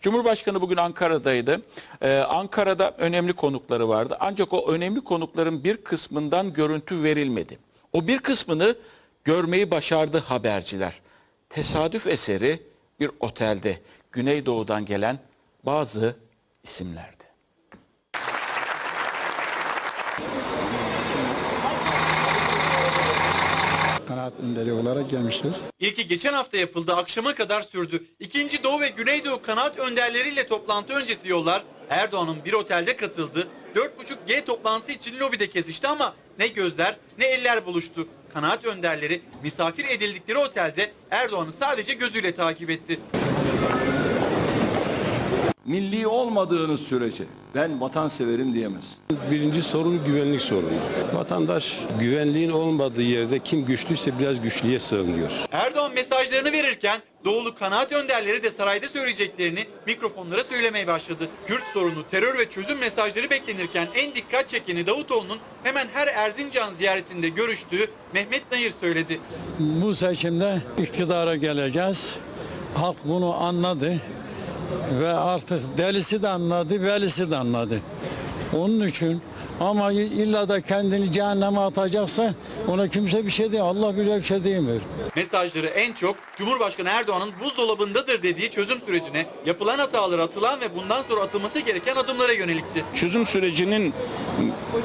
Cumhurbaşkanı bugün Ankara'daydı. Ee, Ankara'da önemli konukları vardı. Ancak o önemli konukların bir kısmından görüntü verilmedi. O bir kısmını görmeyi başardı haberciler. Tesadüf eseri bir otelde Güneydoğu'dan gelen bazı isimlerdi. kanaat önderi olarak gelmişiz. İlki geçen hafta yapıldı, akşama kadar sürdü. İkinci Doğu ve Güneydoğu kanaat önderleriyle toplantı öncesi yollar Erdoğan'ın bir otelde katıldı. 4.5G toplantısı için lobide kesişti ama ne gözler ne eller buluştu. Kanaat önderleri misafir edildikleri otelde Erdoğan'ı sadece gözüyle takip etti. Milli olmadığınız sürece ben vatanseverim diyemez. Birinci sorun güvenlik sorunu. Vatandaş güvenliğin olmadığı yerde kim güçlüyse biraz güçlüye sığınıyor. Erdoğan mesajlarını verirken Doğulu kanaat önderleri de sarayda söyleyeceklerini mikrofonlara söylemeye başladı. Kürt sorunu, terör ve çözüm mesajları beklenirken en dikkat çekeni Davutoğlu'nun hemen her Erzincan ziyaretinde görüştüğü Mehmet Nayır söyledi. bu seçimde iktidara geleceğiz. Halk bunu anladı ve artık delisi de anladı, velisi de anladı. Onun için ama illa da kendini cehenneme atacaksa ona kimse bir şey değil. Allah bize bir şey diyemiyor. Mesajları en çok Cumhurbaşkanı Erdoğan'ın buzdolabındadır dediği çözüm sürecine, yapılan hataları atılan ve bundan sonra atılması gereken adımlara yönelikti. çözüm sürecinin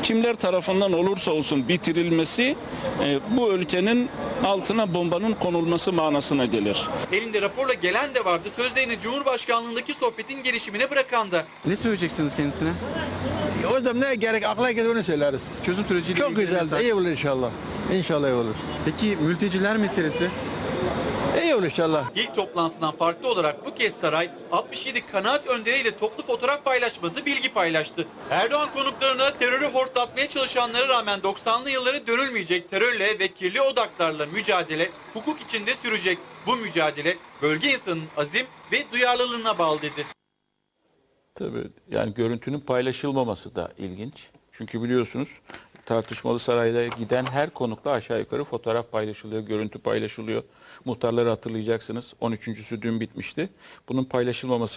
kimler tarafından olursa olsun bitirilmesi e, bu ülkenin altına bombanın konulması manasına gelir. Elinde raporla gelen de vardı. Sözlerini Cumhurbaşkanlığındaki sohbetin gelişimine bırakan da. Ne söyleyeceksiniz kendisine? O zaman ne gerek akla gelir onu söyleriz. Çözüm süreciyle Çok güzel, iyi olur inşallah. İnşallah iyi olur. Peki mülteciler meselesi? İyi olur inşallah. İlk toplantıdan farklı olarak bu kez saray 67 kanaat önderiyle toplu fotoğraf paylaşmadı, bilgi paylaştı. Erdoğan konuklarına terörü hortlatmaya çalışanlara rağmen 90'lı yılları dönülmeyecek terörle ve kirli odaklarla mücadele hukuk içinde sürecek. Bu mücadele bölge insanının azim ve duyarlılığına bağlı dedi. Tabii yani görüntünün paylaşılmaması da ilginç. Çünkü biliyorsunuz tartışmalı sarayda giden her konukla aşağı yukarı fotoğraf paylaşılıyor, görüntü paylaşılıyor. Muhtarları hatırlayacaksınız. 13.sü dün bitmişti. Bunun paylaşılmaması